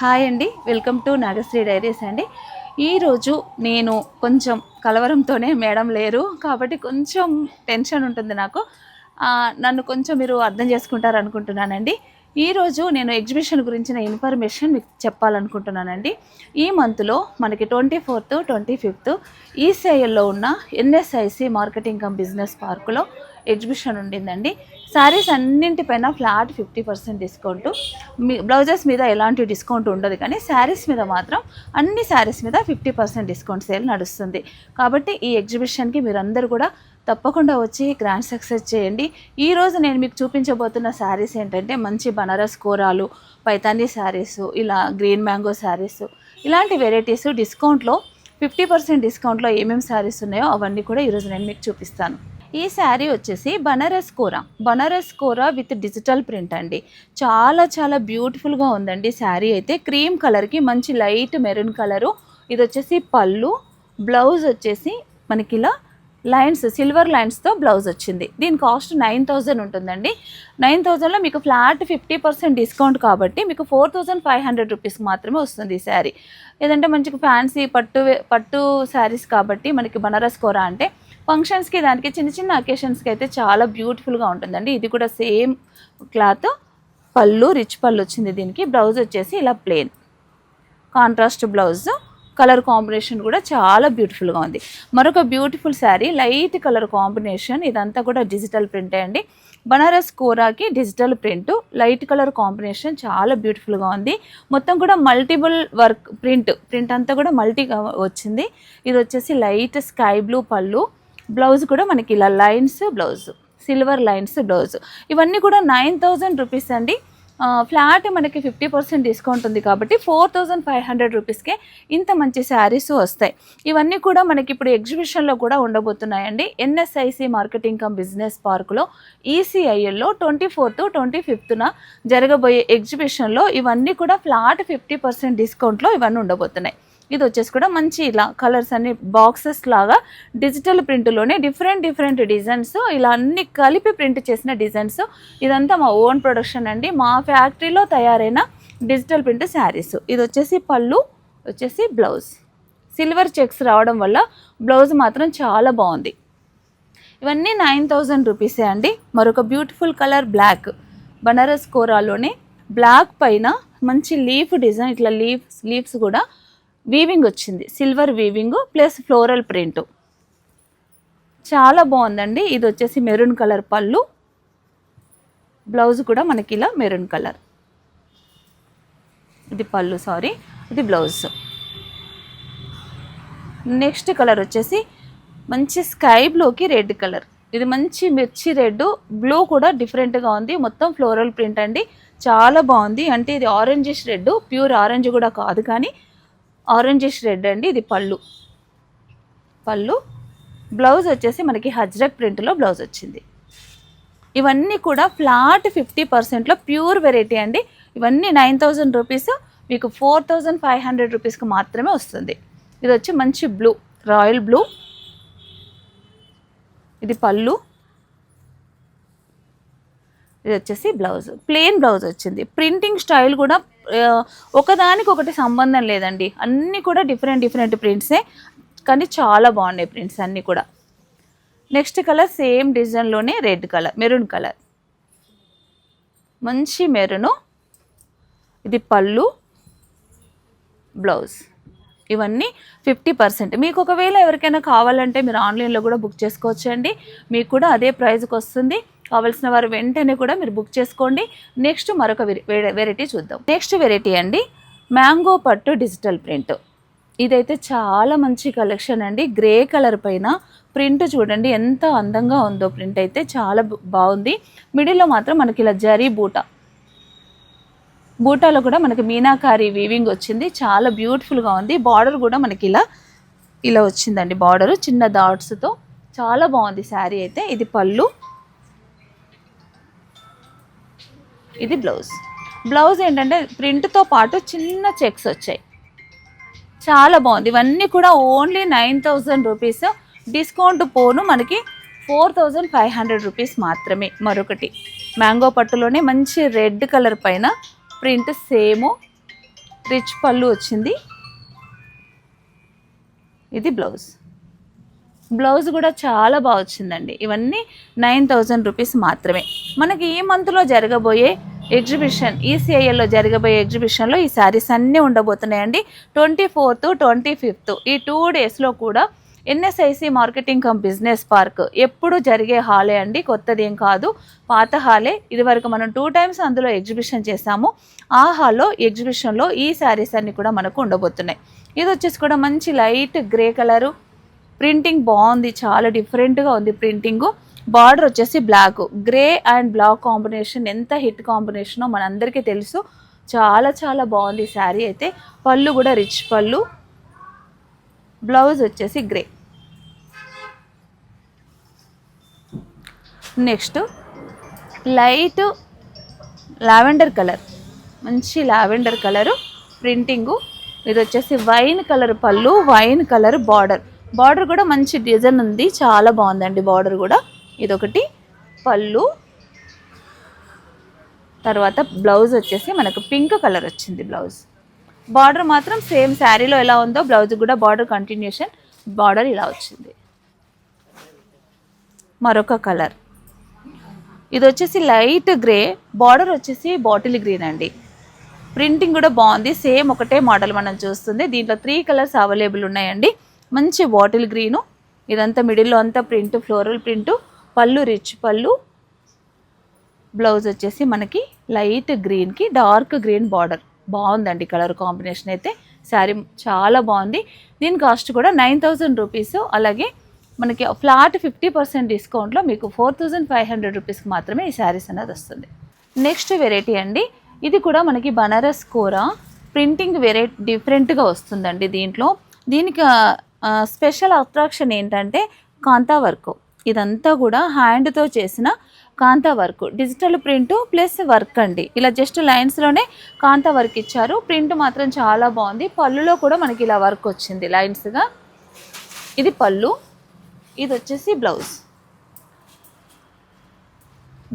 Hi అండి. Welcome to Nagasri diaries అండి. ఈరోజు నేను కొంచెం కలవరంతోనే మేడం లేరు. కాబట్టి కొంచెం టెన్షన్ ఉంటుంది నాకు. నన్ను కొంచెం మీరు అర్థం చేసుకుంటారు అనుకుంటున్నానండి ఈరోజు నేను ఎగ్జిబిషన్ గురించిన ఇన్ఫర్మేషన్ మీకు చెప్పాలనుకుంటున్నానండి. ఈ మంత్లో మనకి ట్వంటీ ఫోర్త్ ట్వంటీ ఫిఫ్త్ ఈసీఐఎల్లో ఉన్న ఎన్ఎస్ఐసి మార్కెటింగ్ కమ్ బిజినెస్ పార్కులో ఎగ్జిబిషన్ ఉండిందండి. శారీస్ అన్నింటిపైన ఫ్లాట్ ఫిఫ్టీ పర్సెంట్ డిస్కౌంట్ మీ బ్లౌజెస్ మీద ఎలాంటి డిస్కౌంట్ ఉండదు కానీ శారీస్ మీద మాత్రం అన్ని శారీస్ మీద ఫిఫ్టీ పర్సెంట్ డిస్కౌంట్ సేల్ నడుస్తుంది. కాబట్టి ఈ ఎగ్జిబిషన్కి మీరందరూ కూడా తప్పకుండా వచ్చి గ్రాండ్ సక్సెస్ చేయండి. ఈ రోజు నేను మీకు చూపించబోతున్న శారీస్ ఏంటంటే మంచి బనారస్ కూరాలు పైతానీ శారీస్ ఇలా గ్రీన్ మ్యాంగో శారీస్ ఇలాంటి వెరైటీస్ డిస్కౌంట్లో ఫిఫ్టీ పర్సెంట్ డిస్కౌంట్లో ఏమేమి శారీస్ ఉన్నాయో అవన్నీ కూడా ఈరోజు నేను మీకు చూపిస్తాను. ఈ శారీ వచ్చేసి బనారస్ కూర. బనారస్ కూర విత్ డిజిటల్ ప్రింట్ అండి. చాలా చాలా బ్యూటిఫుల్గా ఉందండి శారీ అయితే. క్రీమ్ కలర్కి మంచి లైట్ మెరూన్ కలరు. ఇది వచ్చేసి పళ్ళు. బ్లౌజ్ వచ్చేసి మనకి ఇలా లైన్స్ సిల్వర్ లైన్స్తో బ్లౌజ్ వచ్చింది. దీని కాస్ట్ నైన్ థౌజండ్ ఉంటుందండి. నైన్ థౌజండ్లో మీకు ఫ్లాట్ ఫిఫ్టీ పర్సెంట్ డిస్కౌంట్ కాబట్టి మీకు four thousand five hundred rupees మాత్రమే వస్తుంది ఈ శారీ. ఏదంటే మంచిగా ఫ్యాన్సీ పట్టు పట్టు శారీస్ కాబట్టి మనకి బనారస్ కూర అంటే ఫంక్షన్స్కి దానికి చిన్న చిన్న అకేషన్స్కి అయితే చాలా బ్యూటిఫుల్గా ఉంటుందండి. ఇది కూడా సేమ్ క్లాత్ పళ్ళు రిచ్ పళ్ళు వచ్చింది దీనికి. బ్లౌజ్ వచ్చేసి ఇలా plain contrast blouse colour combination కూడా చాలా బ్యూటిఫుల్గా ఉంది. మరొక beautiful saree light colour combination ఇదంతా కూడా డిజిటల్ ప్రింటే అండి. Banaras కూరాకి digital print light colour combination చాలా బ్యూటిఫుల్గా ఉంది. మొత్తం కూడా మల్టిపుల్ వర్క్ ప్రింట్ ప్రింట్ అంతా కూడా మల్టీగా వచ్చింది. ఇది వచ్చేసి లైట్ స్కై బ్లూ పళ్ళు. బ్లౌజ్ కూడా మనకి ఇలా lines blouse silver lines blouse. ఇవన్నీ కూడా నైన్ థౌజండ్ రూపీస్ అండి. ఫ్లాట్ మనకి ఫిఫ్టీ పర్సెంట్ డిస్కౌంట్ ఉంది కాబట్టి ఫోర్ థౌజండ్ ఫైవ్ హండ్రెడ్ రూపీస్కే ఇంత మంచి శారీస్ వస్తాయి. ఇవన్నీ కూడా మనకి ఇప్పుడు ఎగ్జిబిషన్లో కూడా ఉండబోతున్నాయండి. ఎన్ఎస్ఐసి మార్కెటింగ్ కమ్ బిజినెస్ పార్కులో ఈసీఐఎల్లో ట్వంటీ ఫోర్త్ ట్వంటీ ఫిఫ్త్న జరగబోయే ఎగ్జిబిషన్లో ఇవన్నీ కూడా ఫ్లాట్ ఫిఫ్టీ పర్సెంట్ డిస్కౌంట్లో ఇవన్నీ ఉండబోతున్నాయి. ఇది వచ్చేసి కూడా మంచి ఇలా కలర్స్ అన్ని బాక్సెస్ లాగా డిజిటల్ ప్రింట్లోనే డిఫరెంట్ డిఫరెంట్ డిజైన్స్ ఇలా అన్ని కలిపి ప్రింట్ చేసిన డిజైన్స్. ఇదంతా మా ఓన్ ప్రొడక్షన్ అండి. మా ఫ్యాక్టరీలో తయారైన డిజిటల్ ప్రింట్ శారీస్. ఇది వచ్చేసి పళ్ళు వచ్చేసి బ్లౌజ్. సిల్వర్ చెక్స్ రావడం వల్ల బ్లౌజ్ మాత్రం చాలా బాగుంది. ఇవన్నీ నైన్ థౌజండ్ రూపీసే అండి. మరొక బ్యూటిఫుల్ కలర్ బ్లాక్. బనారస్ కోరాలోనే బ్లాక్ పైన మంచి లీఫ్ డిజైన్ ఇట్లా లీఫ్ లీవ్స్ కూడా వీవింగ్ వచ్చింది. Silver weaving plus floral print. చాలా బాగుందండి. ఇది వచ్చేసి మెరూన్ కలర్ పళ్ళు. బ్లౌజ్ కూడా మనకి ఇలా మెరూన్ కలర్. ఇది పళ్ళు సారీ. ఇది బ్లౌజ్. నెక్స్ట్ కలర్ వచ్చేసి మంచి స్కై బ్లూకి రెడ్ కలర్. ఇది మంచి మిర్చి రెడ్. బ్లూ కూడా డిఫరెంట్గా ఉంది. మొత్తం ఫ్లోరల్ ప్రింట్ అండి. చాలా బాగుంది. అంటే ఇది ఆరెంజిష్ రెడ్. ప్యూర్ ఆరెంజ్ కూడా కాదు కానీ ఆరెంజిష్ రెడ్ అండి ఇది పళ్ళు. పళ్ళు. బ్లౌజ్ వచ్చేసి మనకి హజ్రక్ ప్రింట్లో బ్లౌజ్ వచ్చింది. ఇవన్నీ కూడా ఫ్లాట్ ఫిఫ్టీ పర్సెంట్లో ప్యూర్ వెరైటీ అండి. ఇవన్నీ నైన్ థౌజండ్ రూపీస్ మీకు ఫోర్ థౌజండ్ ఫైవ్ హండ్రెడ్ రూపీస్కి మాత్రమే వస్తుంది. ఇది వచ్చి మంచి బ్లూ రాయల్ బ్లూ. ఇది పళ్ళు. ఇది వచ్చేసి బ్లౌజ్ ప్లెయిన్ బ్లౌజ్ వచ్చింది. ప్రింటింగ్ స్టైల్ కూడా ఒకదానికొకటి ఒకదానికి ఒకటి సంబంధం లేదండి. అన్నీ కూడా డిఫరెంట్ డిఫరెంట్ ప్రింట్సే కానీ చాలా బాగున్నాయి ప్రింట్స్ అన్నీ కూడా. నెక్స్ట్ కలర్ సేమ్ డిజైన్లోనే రెడ్ కలర్ మెరూన్ కలర్ మంచి మెరూను ఇది పళ్ళు బ్లౌజ్ ఇవన్నీ ఫిఫ్టీ పర్సెంట్ మీకు ఒకవేళ ఎవరికైనా కావాలంటే మీరు ఆన్లైన్లో కూడా బుక్ చేసుకోవచ్చండి. మీకు కూడా అదే ప్రైస్కి వస్తుంది. కావాల్సిన వారు వెంటనే కూడా మీరు బుక్ చేసుకోండి. నెక్స్ట్ మరొక వెరైటీ చూద్దాం. నెక్స్ట్ వెరైటీ అండి మ్యాంగో పట్టు డిజిటల్ ప్రింట్. ఇదైతే చాలా మంచి కలెక్షన్ అండి. గ్రే కలర్ పైన ప్రింట్ చూడండి ఎంత అందంగా ఉందో ప్రింట్ అయితే చాలా బాగుంది. మిడిల్లో మాత్రం మనకి ఇలా జరీ బూట. బూటాలో కూడా మనకి మీనాకారి వీవింగ్ వచ్చింది. చాలా బ్యూటిఫుల్గా ఉంది. బార్డర్ కూడా మనకి ఇలా ఇలా వచ్చిందండి బార్డరు. చిన్న డాట్స్తో. చాలా బాగుంది శారీ అయితే. ఇది పళ్ళు. ఇది బ్లౌజ్. బ్లౌజ్ ఏంటంటే ప్రింట్తో పాటు చిన్న చెక్స్ వచ్చాయి. చాలా బాగుంది. ఇవన్నీ కూడా only nine thousand rupees. Discount పోను మనకి four thousand five hundred rupees మాత్రమే మరొకటి. మ్యాంగో పట్టులోనే మంచి రెడ్ కలర్ పైన ప్రింట్ సేమ్ రిచ్ పళ్ళు వచ్చింది. ఇది బ్లౌజ్. బ్లౌజ్ కూడా చాలా బాగా వచ్చిందండి. ఇవన్నీ నైన్ థౌజండ్ రూపీస్ మాత్రమే. మనకి ఈ మంత్లో జరగబోయే ఎగ్జిబిషన్ ఈసీఐఎల్లో జరగబోయే ఎగ్జిబిషన్లో ఈ శారీస్ అన్నీ ఉండబోతున్నాయండి. ట్వంటీ ఫోర్త్ ట్వంటీ ఫిఫ్త్ ఈ టూ డేస్లో కూడా NSIC marketing cum business park ఎప్పుడు జరిగే హాలే అండి. కొత్తది ఏం కాదు. పాత హాలే. ఇదివరకు మనం టూ టైమ్స్ అందులో ఎగ్జిబిషన్ చేసాము ఆ హాల్లో ఎగ్జిబిషన్లో ఈ శారీస్ అన్నీ కూడా మనకు ఉండబోతున్నాయి. ఇది వచ్చేసి కూడా మంచి లైట్ గ్రే కలరు. ప్రింటింగ్ బాగుంది. చాలా డిఫరెంట్గా ఉంది ప్రింటింగు. బార్డర్ వచ్చేసి black. Grey and black combination ఎంత హిట్ కాంబినేషనో మనందరికీ తెలుసు. చాలా చాలా బాగుంది శారీ అయితే. పళ్ళు కూడా రిచ్ పళ్ళు. బ్లౌజ్ వచ్చేసి grey. Next light lavender colour. మంచి లావెండర్ కలరు. ప్రింటింగు. ఇది వచ్చేసి వైన్ కలర్ పళ్ళు వైన్ కలర్ బార్డర్. బార్డర్ కూడా మంచి డిజైన్ ఉంది. చాలా బాగుందండి బార్డర్ కూడా. ఇదొకటి. పళ్ళు. తర్వాత బ్లౌజ్ వచ్చేసి మనకు పింక్ కలర్ వచ్చింది బ్లౌజ్. బార్డర్ మాత్రం సేమ్ శారీలో ఎలా ఉందో బ్లౌజ్ కూడా బార్డర్ కంటిన్యూషన్ బార్డర్ ఇలా వచ్చింది. మరొక కలర్. ఇది వచ్చేసి లైట్ గ్రే. బార్డర్ వచ్చేసి బాటిల్ గ్రీన్ అండి. ప్రింటింగ్ కూడా బాగుంది. సేమ్ ఒకటే మోడల్ మనం చూస్తుంది. దీంట్లో త్రీ కలర్స్ అవైలబుల్ ఉన్నాయండి. మంచి బాటిల్ గ్రీను. ఇదంతా మిడిల్లో అంతా ప్రింట్ ఫ్లోరల్ ప్రింటు. పళ్ళు రిచ్ పళ్ళు. బ్లౌజ్ వచ్చేసి మనకి లైట్ గ్రీన్కి డార్క్ గ్రీన్ బార్డర్ బాగుందండి కలర్ కాంబినేషన్ అయితే. శారీ చాలా బాగుంది. దీని కాస్ట్ కూడా నైన్ థౌజండ్ రూపీస్ అలాగే మనకి ఫ్లాట్ ఫిఫ్టీ పర్సెంట్ డిస్కౌంట్లో మీకు ఫోర్ థౌజండ్ ఫైవ్ హండ్రెడ్ రూపీస్కి మాత్రమే ఈ శారీస్ అనేది వస్తుంది. నెక్స్ట్ వెరైటీ అండి. ఇది కూడా మనకి బనారస్ కూర. ప్రింటింగ్ వెరైటీ డిఫరెంట్గా వస్తుందండి దీంట్లో. దీనికి స్పెషల్ అట్రాక్షన్ ఏంటంటే కాంతా వర్క్. ఇదంతా కూడా హ్యాండ్తో చేసిన kantha work. Digital print plus work అండి. ఇలా జస్ట్ లైన్స్లోనే కాంతా వర్క్ ఇచ్చారు. ప్రింట్ మాత్రం చాలా బాగుంది. పళ్ళులో కూడా మనకి ఇలా వర్క్ వచ్చింది లైన్స్గా ఇది పళ్ళు. ఇది వచ్చేసి బ్లౌజ్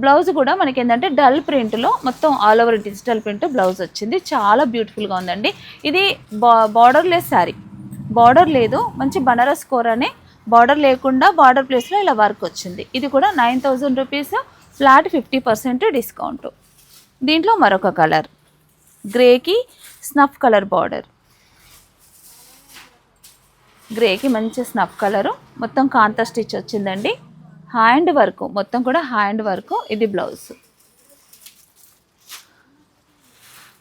బ్లౌజ్ కూడా మనకి ఏంటంటే డల్ ప్రింట్లో మొత్తం all over digital print blouse వచ్చింది. చాలా బ్యూటిఫుల్గా ఉందండి. ఇది బా బార్డర్లెస్ శారీ బార్డర్ లేదు. మంచి బనారస్ కోర్ అనే బార్డర్ లేకుండా బార్డర్ ప్లేస్లో ఇలా వర్క్ వచ్చింది. ఇది కూడా nine thousand rupees flat fifty percent discount. దీంట్లో మరొక కలర్ గ్రేకి స్నఫ్ కలర్ బార్డర్. గ్రేకి మంచి స్నఫ్ కలరు. మొత్తం కాంతా స్టిచ్ వచ్చిందండి. హ్యాండ్ వర్క్ మొత్తం కూడా హ్యాండ్ వర్క్ ఇది బ్లౌజ్.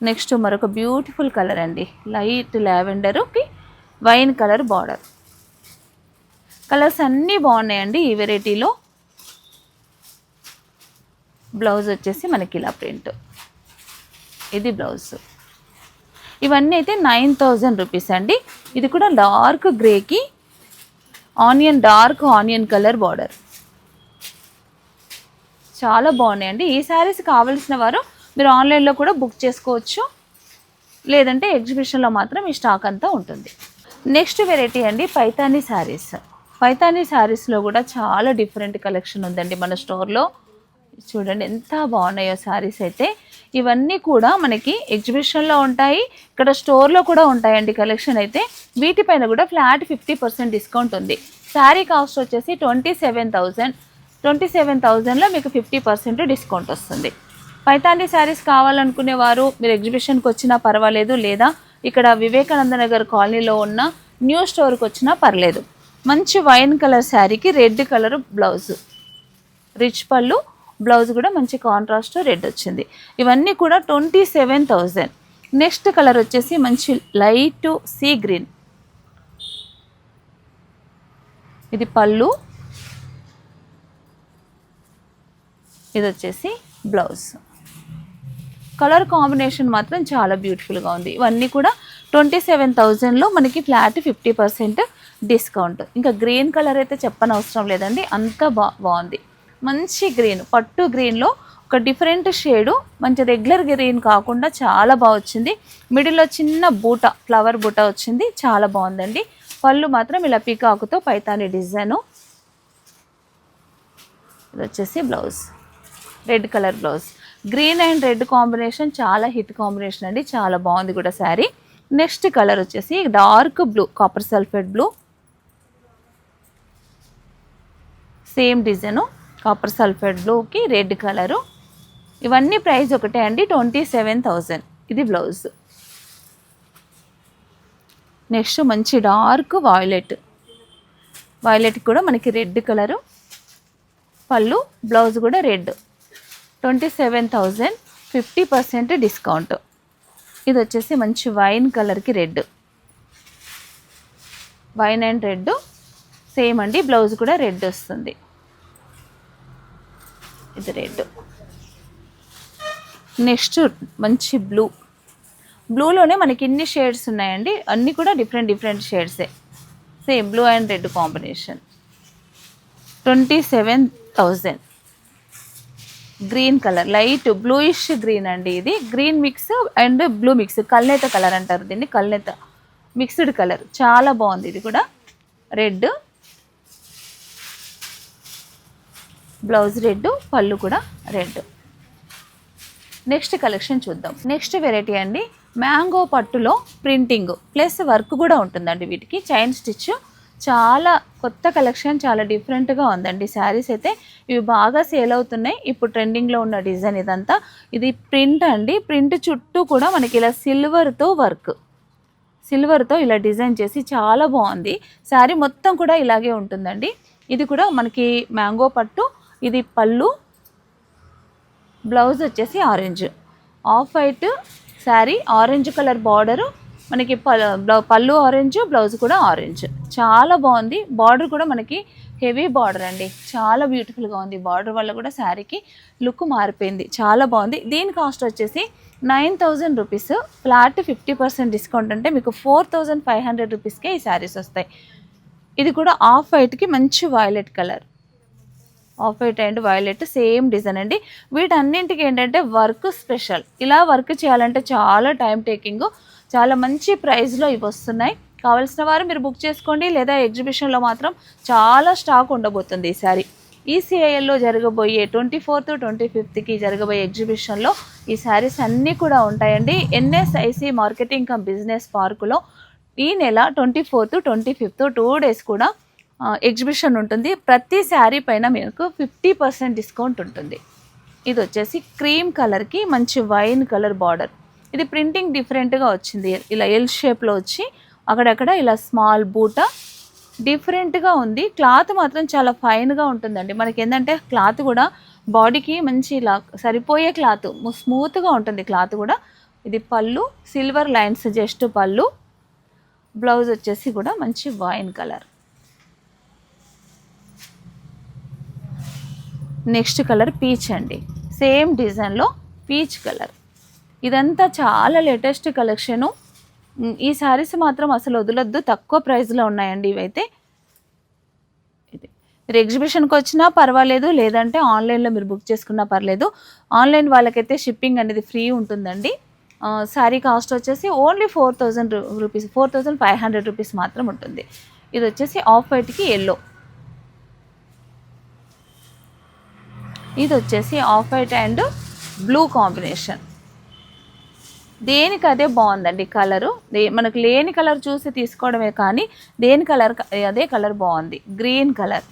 నెక్స్ట్ మరొక బ్యూటిఫుల్ కలర్ అండి. లైట్ లావెండర్కి వైన్ కలర్ బార్డర్. కలర్స్ అన్నీ బాగున్నాయండి ఈ వెరైటీలో. బ్లౌజ్ వచ్చేసి మనకి ఇలా ప్రింట్. ఇది బ్లౌజ్. ఇవన్నీ అయితే నైన్ థౌజండ్ రూపీస్ అండి. ఇది కూడా dark గ్రేకి onion dark onion colour border. చాలా బాగున్నాయండి. ఈ శారీస్ కావలసిన వారు మీరు ఆన్లైన్లో కూడా బుక్ చేసుకోవచ్చు. లేదంటే ఎగ్జిబిషన్లో మాత్రం ఈ స్టాక్ అంతా ఉంటుంది. నెక్స్ట్ వెరైటీ అండి పైతానీ శారీస్. పైతానీ శారీస్లో కూడా చాలా డిఫరెంట్ కలెక్షన్ ఉందండి మన స్టోర్లో చూడండి ఎంత బాగున్నాయో శారీస్ అయితే. ఇవన్నీ కూడా మనకి ఎగ్జిబిషన్లో ఉంటాయి. ఇక్కడ స్టోర్లో కూడా ఉంటాయండి కలెక్షన్ అయితే. వీటిపైన కూడా ఫ్లాట్ ఫిఫ్టీ పర్సెంట్ డిస్కౌంట్ ఉంది. శారీ కాస్ట్ వచ్చేసి twenty seven thousand twenty seven థౌజండ్లో మీకు ఫిఫ్టీ పర్సెంట్ డిస్కౌంట్ వస్తుంది. పైతాండి శారీస్ కావాలనుకునే వారు మీరు ఎగ్జిబిషన్కి వచ్చినా పర్వాలేదు లేదా ఇక్కడ వివేకానంద నగర్ కాలనీలో ఉన్న న్యూ స్టోర్కి వచ్చినా పర్లేదు. మంచి వైన్ కలర్ శారీకి రెడ్ కలర్ బ్లౌజ్. రిచ్ పళ్ళు బ్లౌజ్ కూడా మంచి కాంట్రాస్ట్ రెడ్ వచ్చింది. ఇవన్నీ కూడా twenty seven thousand. Next colour వచ్చేసి మంచి లైట్ సీ గ్రీన్. ఇది పళ్ళు. ఇది వచ్చేసి బ్లౌజ్. కలర్ కాంబినేషన్ మాత్రం చాలా బ్యూటిఫుల్గా ఉంది. ఇవన్నీ కూడా ట్వంటీ సెవెన్ థౌజండ్లో మనకి ఫ్లాట్ ఫిఫ్టీ పర్సెంట్ డిస్కౌంట్. ఇంకా గ్రీన్ కలర్ అయితే చెప్పనవసరం లేదండి. అంత బా బాగుంది. మంచి గ్రీన్ పట్టు గ్రీన్లో ఒక డిఫరెంట్ షేడు. మంచి రెగ్యులర్ గ్రీన్ కాకుండా చాలా బాగా వచ్చింది. మిడిల్లో చిన్న బూట ఫ్లవర్ బూట వచ్చింది. చాలా బాగుందండి. పళ్ళు మాత్రం ఇలా పీకాకుతో పైతాని డిజైను. ఇది వచ్చేసి blouse. Red colour blouse. Green and red combination చాలా హిట్ కాంబినేషన్ అండి. చాలా బాగుంది కూడా శారీ. నెక్స్ట్ కలర్ వచ్చేసి dark blue copper sulphate blue. Same design copper sulphate బ్లూకి రెడ్ కలరు. ఇవన్నీ ప్రైస్ ఒకటే అండి ట్వంటీ సెవెన్ థౌజండ్. ఇది బ్లౌజ్. నెక్స్ట్ మంచి డార్క్ వాయిలెట్ వాయిలెట్ కూడా మనకి రెడ్ కలరు. పళ్ళు బ్లౌజ్ కూడా red. Twenty seven thousand fifty percent discount. ఇది వచ్చేసి మంచి వైన్ కలర్కి red. Wine and red. Same అండి బ్లౌజ్ కూడా రెడ్ వస్తుంది. ఇది రెడ్. నెక్స్ట్ మంచి బ్లూ. బ్లూలోనే మనకి ఇన్ని షేడ్స్ ఉన్నాయండి అన్నీ కూడా different different షేడ్సే. Same blue and red combination. Twenty seven thousand. Green colour light bluish green అండి ఇది. Green mix and blue mix కల్నేత colour అంటారు దీన్ని కల్నేత మిక్స్డ్ కలర్. చాలా బాగుంది ఇది కూడా. రెడ్. బ్లౌజ్ రెడ్ పళ్ళు కూడా రెడ్. నెక్స్ట్ కలెక్షన్ చూద్దాం. నెక్స్ట్ వెరైటీ అండి మ్యాంగో పట్టులో ప్రింటింగ్. ప్లస్ వర్క్ కూడా ఉంటుందండి వీటికి. చైన్ స్టిచ్ చాలా కొత్త కలెక్షన్ చాలా డిఫరెంట్గా ఉందండి. శారీస్ అయితే ఇవి బాగా సేల్ అవుతున్నాయి. ఇప్పుడు ట్రెండింగ్లో ఉన్న డిజైన్ ఇదంతా. ఇది ప్రింట్ అండి. ప్రింట్ చుట్టూ కూడా మనకి ఇలా సిల్వర్తో వర్క్ సిల్వర్తో ఇలా డిజైన్ చేసి చాలా బాగుంది. శారీ మొత్తం కూడా ఇలాగే ఉంటుందండి. ఇది కూడా మనకి మ్యాంగో పట్టు ఇది పళ్ళు. బ్లౌజ్ వచ్చేసి orange. Off white sari orange colour border. మనకి పల్- బ్లౌ- పళ్ళు ఆరెంజ్ బ్లౌజ్ కూడా ఆరెంజ్. చాలా బాగుంది. బార్డర్ కూడా మనకి హెవీ బార్డర్ అండి. చాలా బ్యూటిఫుల్గా ఉంది. బార్డర్ వల్ల కూడా శారీకి లుక్ మారిపోయింది. చాలా బాగుంది. దీని కాస్ట్ వచ్చేసి nine thousand rupees. Flat fifty percent discount అంటే మీకు ఫోర్ థౌజండ్ ఫైవ్ హండ్రెడ్ రూపీస్కే ఈ శారీస్ వస్తాయి. ఇది కూడా ఆఫ్ వైట్కి మంచి violet colour. Off white and violet same design అండి. వీటన్నింటికి ఏంటంటే వర్క్ స్పెషల్. ఇలా వర్క్ చేయాలంటే చాలా టైం టేకింగ్ చాలా మంచి ప్రైస్లో ఇవి వస్తున్నాయి. కావాల్సిన వారు మీరు బుక్ చేసుకోండి లేదా ఎగ్జిబిషన్లో మాత్రం చాలా స్టాక్ ఉండబోతుంది ఈ సారీ ఈసీఐఎల్లో జరగబోయే ట్వంటీ ఫోర్త్ ట్వంటీ ఫిఫ్త్కి జరగబోయే ఎగ్జిబిషన్లో ఈ శారీస్ అన్నీ కూడా ఉంటాయండి. ఎన్ఎస్ఐసి మార్కెటింగ్ కమ్ బిజినెస్ పార్కులో ఈ నెల twenty fourth twenty fifth two days కూడా ఎగ్జిబిషన్ ఉంటుంది. ప్రతి శారీ పైన మీకు ఫిఫ్టీ పర్సెంట్ డిస్కౌంట్ ఉంటుంది. ఇది వచ్చేసి క్రీమ్ కలర్కి మంచి వైన్ కలర్ బార్డర్ ఇది ప్రింటింగ్ డిఫరెంట్గా వచ్చింది. ఇలా ఎల్ షేప్లో వచ్చి అక్కడక్కడ ఇలా స్మాల్ బూట డిఫరెంట్గా ఉంది. క్లాత్ మాత్రం చాలా ఫైన్గా ఉంటుందండి. మనకి ఏంటంటే క్లాత్ కూడా బాడీకి మంచి ఇలా సరిపోయే క్లాత్ స్మూత్గా ఉంటుంది క్లాత్ కూడా. ఇది పళ్ళు సిల్వర్ లైన్స్ జస్ట్ పళ్ళు. బ్లౌజ్ వచ్చేసి కూడా మంచి wine colour next colour peach అండి. సేమ్ డిజైన్లో పీచ్ కలర్. ఇదంతా చాలా లేటెస్ట్ కలెక్షను. ఈ శారీస్ మాత్రం అసలు వదలొద్దు తక్కువ ప్రైస్లో ఉన్నాయండి ఇవైతే. ఇది. మీరు ఎగ్జిబిషన్కి వచ్చినా పర్వాలేదు లేదంటే ఆన్లైన్లో మీరు బుక్ చేసుకున్నా పర్లేదు. ఆన్లైన్ వాళ్ళకైతే షిప్పింగ్ అనేది ఫ్రీ ఉంటుందండి. శారీ కాస్ట్ వచ్చేసి only four thousand rupees four thousand five hundred rupees మాత్రం ఉంటుంది. ఇది వచ్చేసి ఆఫ్ వైట్కి ఎల్లో. ఇది వచ్చేసి off white and blue combination. దేనికి అదే బాగుందండి కలరు? దే- మనకు లేని కలర్ చూసి తీసుకోవడమే కానీ దేని కలర్ అదే కలర్ బాగుంది. Green colour.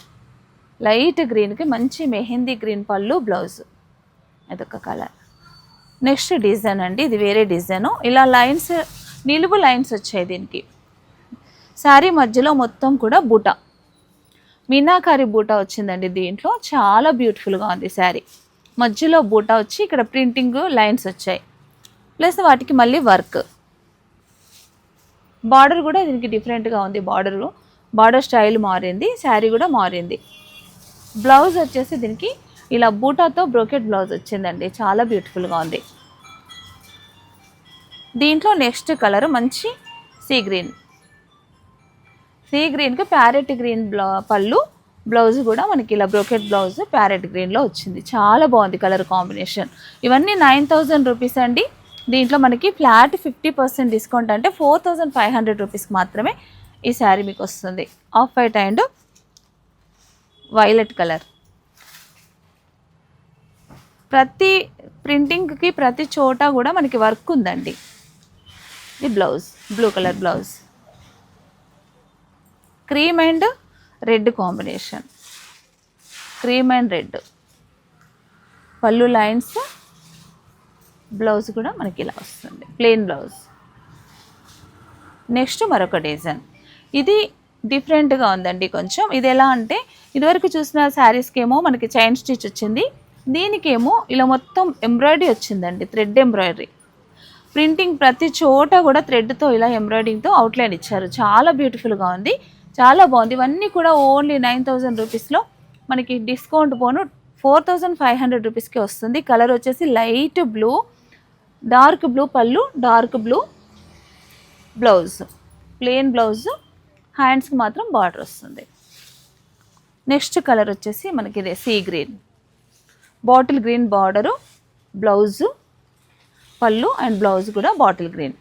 లైట్ గ్రీన్కి మంచి మెహందీ గ్రీన్ పళ్ళు బ్లౌజ్. అదొక కలర్. నెక్స్ట్ డిజైన్ అండి. ఇది వేరే డిజైను. ఇలా లైన్స్ నిలువు లైన్స్ వచ్చాయి దీనికి. శారీ మధ్యలో మొత్తం కూడా బుటా. మీనాకారి బూట వచ్చిందండి దీంట్లో. చాలా బ్యూటిఫుల్గా ఉంది శారీ. మధ్యలో బూట వచ్చి ఇక్కడ ప్రింటింగ్ లైన్స్ వచ్చాయి. ప్లస్ వాటికి మళ్ళీ వర్క్. బార్డర్ కూడా దీనికి డిఫరెంట్గా ఉంది బార్డరు. బార్డర్ స్టైల్ మారింది శారీ కూడా మారింది. బ్లౌజ్ వచ్చేసి దీనికి ఇలా బూటాతో బ్రోకెట్ బ్లౌజ్ వచ్చిందండి. చాలా బ్యూటిఫుల్గా ఉంది. దీంట్లో నెక్స్ట్ కలర్ మంచి సీ గ్రీన్. సీ గ్రీన్కి ప్యారెట్ గ్రీన్ బ్లౌ పళ్ళు బ్లౌజ్ కూడా మనకి ఇలా బ్రోకెట్ బ్లౌజ్ ప్యారెట్ గ్రీన్లో వచ్చింది. చాలా బాగుంది కలర్ కాంబినేషన్. ఇవన్నీ నైన్ థౌజండ్ రూపీస్ అండి. దీంట్లో మనకి ఫ్లాట్ ఫిఫ్టీ పర్సెంట్ డిస్కౌంట్ అంటే ఫోర్ థౌజండ్ ఫైవ్ హండ్రెడ్ రూపీస్కి మాత్రమే ఈ శారీ మీకు వస్తుంది. Off white and violet colour. ప్రతి ప్రింటింగ్కి ప్రతి చోట కూడా మనకి వర్క్ ఉందండి. ఇది blouse blue colour blouse. Cream and red combination. Cream and red. పళ్ళు లైన్స్ బ్లౌజ్ కూడా మనకి ఇలా వస్తుంది. Plain blouse. నెక్స్ట్ మరొక డిజైన్. ఇది డిఫరెంట్గా ఉందండి కొంచెం. ఇది ఎలా అంటే ఇదివరకు చూసిన శారీస్కి ఏమో మనకి చైన్ స్టిచ్ వచ్చింది. దీనికేమో ఇలా మొత్తం ఎంబ్రాయిడరీ వచ్చిందండి థ్రెడ్ ఎంబ్రాయిడరీ. ప్రింటింగ్ ప్రతి చోట కూడా థ్రెడ్తో ఇలా ఎంబ్రాయిడింగ్తో అవుట్లైన్ ఇచ్చారు. చాలా బ్యూటిఫుల్గా ఉంది. చాలా బాగుంది. ఇవన్నీ కూడా ఓన్లీ నైన్ థౌజండ్ రూపీస్లో మనకి డిస్కౌంట్ పోను ఫోర్ థౌజండ్ ఫైవ్ హండ్రెడ్ రూపీస్కి వస్తుంది. కలర్ వచ్చేసి లైట్ బ్లూ డార్క్ బ్లూ పళ్ళు dark blue blouse. Plain blouse హ్యాండ్స్కి మాత్రం బార్డర్ వస్తుంది. నెక్స్ట్ కలర్ వచ్చేసి మనకి ఇదే sea green. Bottle green border blouse పళ్ళు అండ్ బ్లౌజ్ కూడా బాటిల్ గ్రీన్.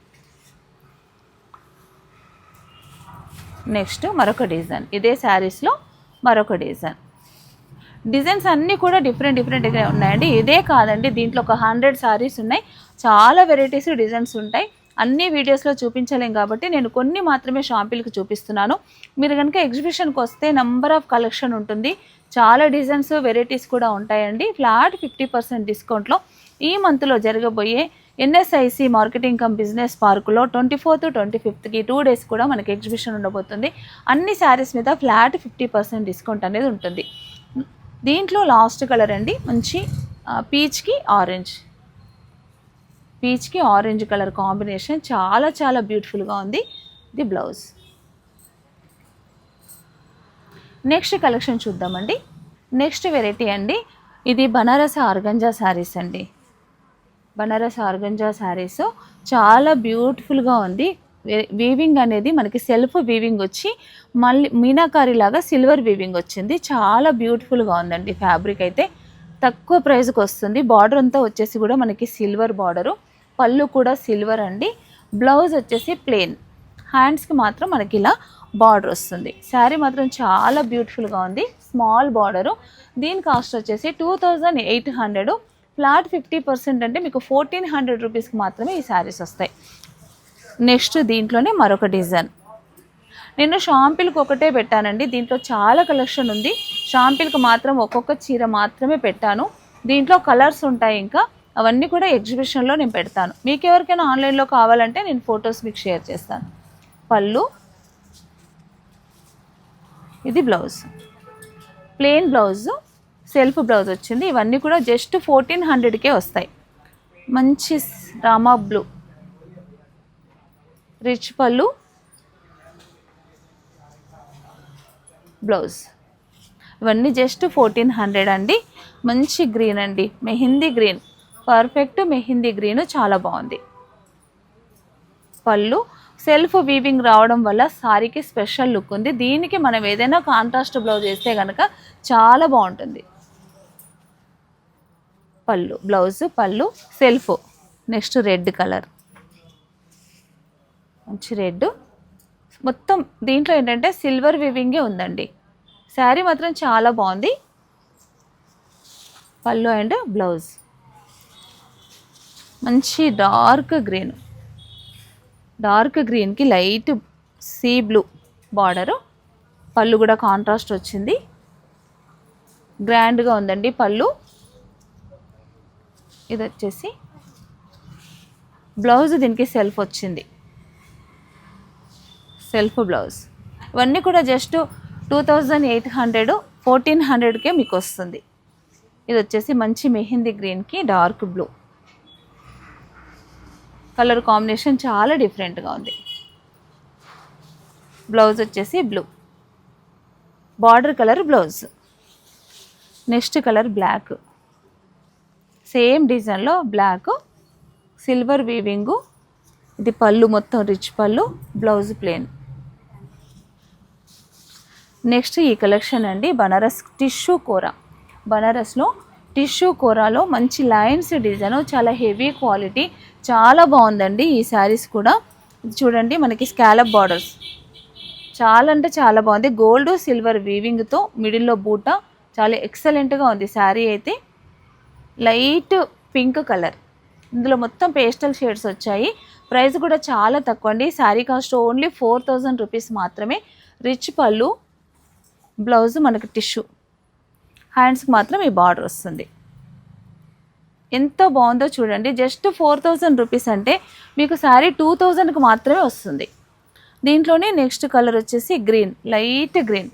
నెక్స్ట్ మరొక డిజైన్. ఇదే శారీస్లో మరొక డిజైన్. డిజైన్స్ అన్నీ కూడా డిఫరెంట్ డిఫరెంట్గా ఉన్నాయండి. ఇదే కాదండి దీంట్లో ఒక హండ్రెడ్ శారీస్ ఉన్నాయి. చాలా వెరైటీస్ డిజైన్స్ ఉంటాయి. అన్ని వీడియోస్లో చూపించలేం కాబట్టి నేను కొన్ని మాత్రమే షాంపిల్కి చూపిస్తున్నాను. మీరు కనుక ఎగ్జిబిషన్కి వస్తే నంబర్ ఆఫ్ కలెక్షన్ ఉంటుంది. చాలా డిజైన్స్ వెరైటీస్ కూడా ఉంటాయండి. ఫ్లాట్ ఫిఫ్టీ పర్సెంట్ డిస్కౌంట్లో ఈ మంత్లో జరగబోయే ఎన్ఎస్ఐసి మార్కెటింగ్ కమ్ బిజినెస్ పార్కులో ట్వంటీ ఫోర్త్ ట్వంటీ ఫిఫ్త్కి టూ డేస్ కూడా మనకి ఎగ్జిబిషన్ ఉండబోతుంది. అన్ని శారీస్ మీద ఫ్లాట్ ఫిఫ్టీ పర్సెంట్ డిస్కౌంట్ అనేది ఉంటుంది. దీంట్లో లాస్ట్ కలర్ అండి మంచి పీచ్కి ఆరెంజ్. పీచ్కి ఆరెంజ్ కలర్ కాంబినేషన్ చాలా చాలా బ్యూటిఫుల్గా ఉంది. The blouse. నెక్స్ట్ కలెక్షన్ చూద్దామండి. నెక్స్ట్ వెరైటీ అండి ఇది బనారస్ ఆర్గంజా శారీస్ అండి. బనారస్ ఆర్గంజా శారీస్. చాలా బ్యూటిఫుల్గా ఉంది. వీవింగ్ అనేది మనకి సెల్ఫ్ వీవింగ్ వచ్చి మళ్ళీ మీనాకారి లాగా సిల్వర్ వీవింగ్ వచ్చింది. చాలా బ్యూటిఫుల్గా ఉందండి ఫ్యాబ్రిక్ అయితే. తక్కువ ప్రైస్కి వస్తుంది. బార్డర్ అంతా వచ్చేసి కూడా మనకి సిల్వర్ బార్డరు పళ్ళు కూడా సిల్వర్ అండి. బ్లౌజ్ వచ్చేసి ప్లెయిన్ హ్యాండ్స్కి మాత్రం మనకి ఇలా బార్డర్ వస్తుంది. శారీ మాత్రం చాలా బ్యూటిఫుల్గా ఉంది. స్మాల్ బార్డరు దీని కాస్ట్ వచ్చేసి two thousand eight hundred flat fifty percent అంటే మీకు ఫోర్టీన్ హండ్రెడ్ రూపీస్కి మాత్రమే ఈ శారీస్ వస్తాయి. నెక్స్ట్ దీంట్లోనే మరొక డిజైన్. నేను షాంపిల్కి ఒకటే పెట్టానండి. దీంట్లో చాలా కలెక్షన్ ఉంది. షాంపిల్కి మాత్రం ఒక్కొక్క చీర మాత్రమే పెట్టాను. దీంట్లో కలర్స్ ఉంటాయి ఇంకా. అవన్నీ కూడా ఎగ్జిబిషన్లో నేను పెడతాను. మీకు ఎవరికైనా ఆన్లైన్లో కావాలంటే నేను ఫొటోస్ మీకు షేర్ చేస్తాను. పళ్ళు. ఇది blouse. Plain blouse. Self blouse వచ్చింది. ఇవన్నీ కూడా జస్ట్ ఫోర్టీన్ హండ్రెడ్కే వస్తాయి. మంచి రామా బ్లూ. రిచ్ పళ్ళు. బ్లౌజ్. ఇవన్నీ జస్ట్ ఫోర్టీన్ హండ్రెడ్ అండి. మంచి గ్రీన్ అండి. Mehndi green. Perfect mehndi green చాలా బాగుంది. పళ్ళు. సెల్ఫ్ వీవింగ్ రావడం వల్ల సారీకి స్పెషల్ లుక్ ఉంది. దీనికి మనం ఏదైనా కాంట్రాస్ట్ బ్లౌజ్ వేస్తే కనుక చాలా బాగుంటుంది. పళ్ళు బ్లౌజ్ పళ్ళు సెల్ఫ్. Next red colour. మంచి రెడ్. మొత్తం దీంట్లో ఏంటంటే సిల్వర్ వివింగే ఉందండి. శారీ మాత్రం చాలా బాగుంది. పళ్ళు అండ్ బ్లౌజ్. మంచి డార్క్ గ్రీన్. డార్క్ గ్రీన్కి లైట్ సీ బ్లూ బార్డరు. పళ్ళు కూడా కాంట్రాస్ట్ వచ్చింది. గ్రాండ్గా ఉందండి పళ్ళు. ఇది వచ్చేసి బ్లౌజ్ దీనికి సెల్ఫ్ వచ్చింది. Self blouse. ఇవన్నీ కూడా just two thousand eight hundred fourteen హండ్రెడ్కే మీకు వస్తుంది. ఇది వచ్చేసి మంచి మెహిందీ గ్రీన్కి డార్క్ బ్లూ. కలర్ కాంబినేషన్ చాలా డిఫరెంట్గా ఉంది. బ్లౌజ్ వచ్చేసి blue. Border colour blouse. Next colour black. Same డిజైన్లో బ్లాక్ సిల్వర్ వీవింగు. ఇది పళ్ళు మొత్తం రిచ్ పళ్ళు బ్లౌజ్ ప్లేన్. నెక్స్ట్ ఈ కలెక్షన్ అండి బనారస్ టిష్యూ కూర. బనారస్లో టిష్యూ కూరలో మంచి లైన్స్ డిజైన్ చాలా హెవీ క్వాలిటీ చాలా బాగుందండి ఈ శారీస్ కూడా. చూడండి మనకి స్కాలప్ బార్డర్స్. చాలా అంటే చాలా బాగుంది. గోల్డ్ సిల్వర్ వీవింగ్తో మిడిల్లో బూట చాలా ఎక్సలెంట్గా ఉంది శారీ అయితే. Light pink colour. ఇందులో మొత్తం పేస్టల్ షేడ్స్ వచ్చాయి. ప్రైస్ కూడా చాలా తక్కువ అండి. Sari cost only four thousand rupees మాత్రమే. రిచ్ పళ్ళు బ్లౌజ్ మనకు టిష్యూ. హ్యాండ్స్కి మాత్రం ఈ బార్డర్ వస్తుంది. ఎంత బాగుందో చూడండి. జస్ట్ ఫోర్ థౌజండ్ రూపీస్ అంటే మీకు శారీ టూ థౌజండ్కి మాత్రమే వస్తుంది. దీంట్లోనే నెక్స్ట్ కలర్ వచ్చేసి green light green.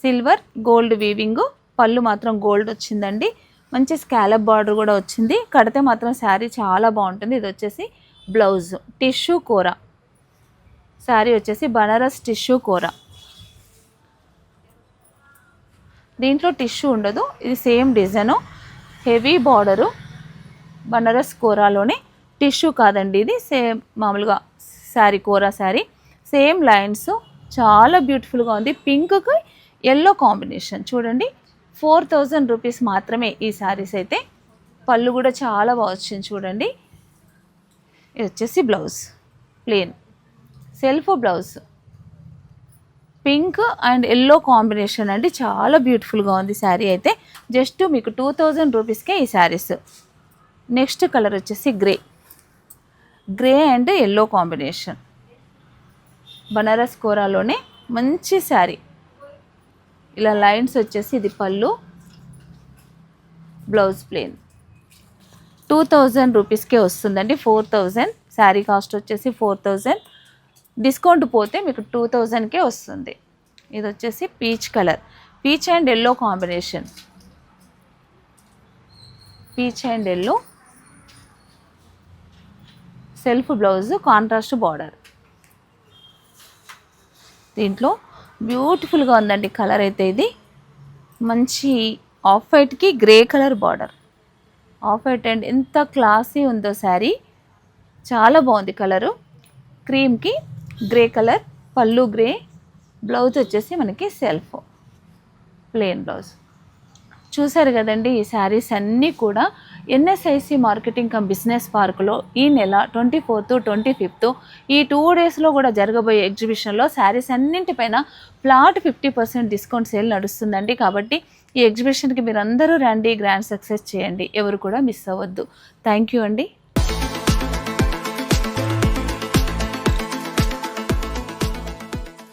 Silver gold weaving. పళ్ళు మాత్రం గోల్డ్ వచ్చిందండి. మంచి స్కాలప్ బార్డర్ కూడా వచ్చింది. కడితే మాత్రం శారీ చాలా బాగుంటుంది. ఇది వచ్చేసి బ్లౌజ్ టిష్యూ కూర. శారీ వచ్చేసి బనారస్ టిష్యూ కూర. దీంట్లో టిష్యూ ఉండదు. ఇది same design. Heavy border Banaras కూరలోనే tissue కాదండి ఇది. సేమ్ మామూలుగా శారీ కూర శారీ. Same lines. చాలా బ్యూటిఫుల్గా ఉంది. పింక్కి ఎల్లో కాంబినేషన్ చూడండి. ఫోర్ థౌజండ్ రూపీస్ మాత్రమే ఈ శారీస్ అయితే. పళ్ళు కూడా చాలా బాగా వచ్చింది చూడండి. ఇది వచ్చేసి blouse plain self blouse. Pink and yellow combination అండి. చాలా బ్యూటిఫుల్గా ఉంది శారీ అయితే. జస్ట్ మీకు టూ థౌజండ్ రూపీస్కే ఈ శారీస్ నెక్స్ట్ కలర్ వచ్చేసి grey. Grey and yellow combination. Banaras కోరాలోనే మంచి శారీ ఇలా లైన్స్ వచ్చేసి ఇది పళ్ళు బ్లౌజ్ ప్లేన్ టూ థౌజండ్ రూపీస్కే వస్తుందండి ఫోర్ థౌజండ్. శారీ కాస్ట్ వచ్చేసి ఫోర్ థౌజండ్. డిస్కౌంట్ పోతే మీకు టూ థౌజండ్కే వస్తుంది. ఇది వచ్చేసి peach colour. Peach and yellow combination. Peach and yellow. Self blouse contrast border. దీంట్లో బ్యూటిఫుల్గా ఉందండి కలర్ అయితే ఇది. మంచి off వైట్కి grey colour border. Off white and ఎంత క్లాసీ ఉందో శారీ. చాలా బాగుంది కలరు. క్రీమ్కి గ్రే కలర్ పళ్ళు గ్రే బ్లౌజ్ వచ్చేసి మనకి సెల్ఫ్ ప్లెయిన్ బ్లౌజ్. చూసారు కదండి ఈ శారీస్ అన్నీ కూడా ఎన్ఎస్ఐసి మార్కెటింగ్ కమ్ బిజినెస్ పార్క్లో ఈ నెల ట్వంటీ ఫోర్త్ ట్వంటీ ఫిఫ్త్ ఈ టూ డేస్లో కూడా జరగబోయే ఎగ్జిబిషన్లో saris అన్నింటిపైన flat fifty percent discount sale నడుస్తుందండి. కాబట్టి ఈ ఎగ్జిబిషన్కి మీరు అందరూ రండి గ్రాండ్ సక్సెస్ చేయండి. ఎవరు కూడా మిస్ అవ్వద్దు. థ్యాంక్ యూ అండి.